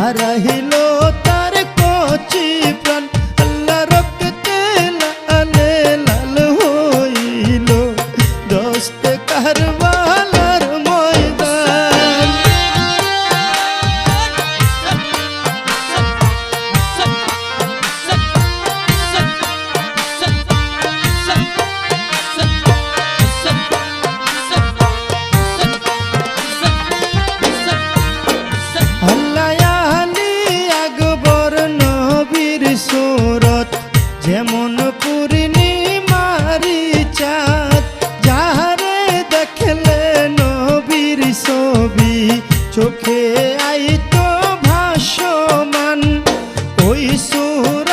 হারাহিল তার কচি প্রাণ। আল্লাহ রক্তে লালে লাল হইল। দোস্ত কারবার যেমন পুরিনি মারি চাঁদ যাহারে দেখলে নবীর ছবি চোখে আইত ভাসমান। ওই সুর